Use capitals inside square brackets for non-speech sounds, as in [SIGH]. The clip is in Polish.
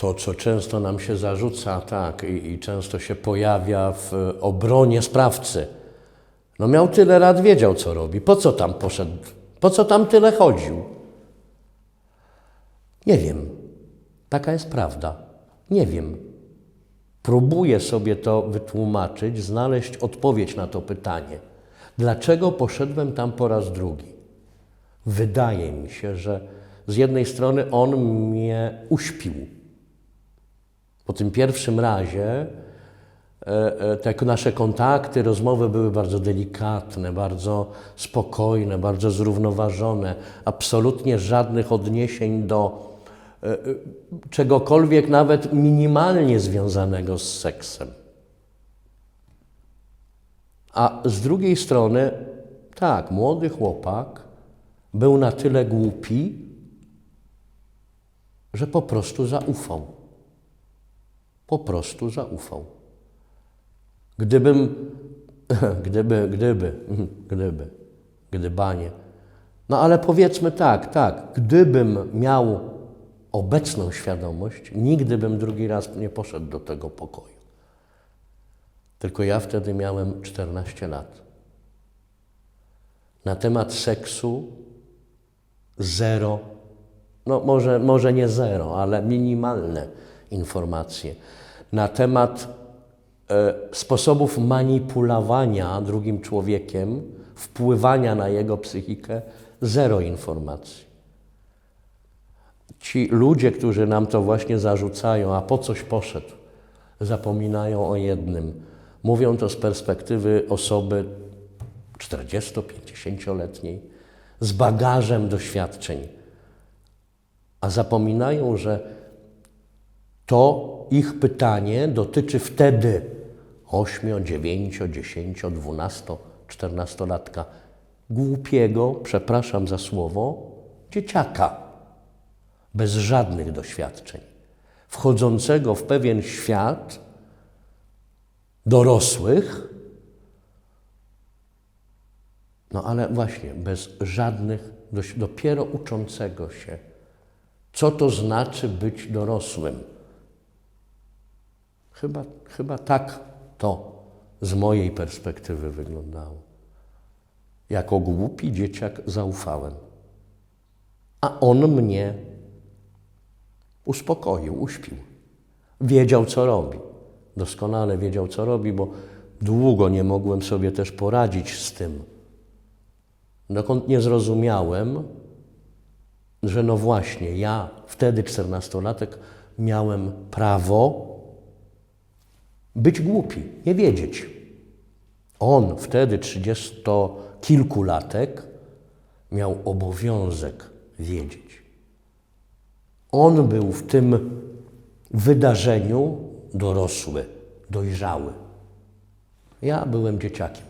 to, co często nam się zarzuca, tak, i, i często się pojawia w e, obronie sprawcy. No miał tyle lat, wiedział co robi. Po co tam poszedł? Po co tam tyle chodził? Nie wiem. Taka jest prawda. Nie wiem. Próbuję sobie to wytłumaczyć, znaleźć odpowiedź na to pytanie. Dlaczego poszedłem tam po raz drugi? Wydaje mi się, że z jednej strony on mnie uśpił. Po tym pierwszym razie e, e, te nasze kontakty, rozmowy były bardzo delikatne, bardzo spokojne, bardzo zrównoważone, absolutnie żadnych odniesień do e, czegokolwiek nawet minimalnie związanego z seksem. A z drugiej strony, tak, młody chłopak był na tyle głupi, że po prostu zaufał. Po prostu zaufał. Gdybym, [LAUGHS] gdyby, gdyby, [LAUGHS] gdyby, gdybanie. No ale powiedzmy tak, tak, gdybym miał obecną świadomość, nigdy bym drugi raz nie poszedł do tego pokoju. Tylko ja wtedy miałem 14 lat. Na temat seksu zero, no może, może nie zero, ale minimalne informacje. Na temat e, sposobów manipulowania drugim człowiekiem, wpływania na jego psychikę, zero informacji. Ci ludzie, którzy nam to właśnie zarzucają, a po coś poszedł, zapominają o jednym. Mówią to z perspektywy osoby 40-50-letniej, z bagażem doświadczeń, a zapominają, że to ich pytanie dotyczy wtedy 8, 9, 10, 12, 14-latka, głupiego, przepraszam za słowo, dzieciaka, bez żadnych doświadczeń, wchodzącego w pewien świat dorosłych, no ale właśnie bez żadnych, dopiero uczącego się, co to znaczy być dorosłym. Chyba, chyba tak to z mojej perspektywy wyglądało. Jako głupi dzieciak zaufałem. A on mnie uspokoił, uśpił. Wiedział, co robi. Doskonale wiedział, co robi, bo długo nie mogłem sobie też poradzić z tym. Dokąd nie zrozumiałem, że no właśnie, ja wtedy, czternastolatek, miałem prawo być głupi, nie wiedzieć. On wtedy, trzydziestokilkulatek, miał obowiązek wiedzieć. On był w tym wydarzeniu dorosły, dojrzały. Ja byłem dzieciakiem.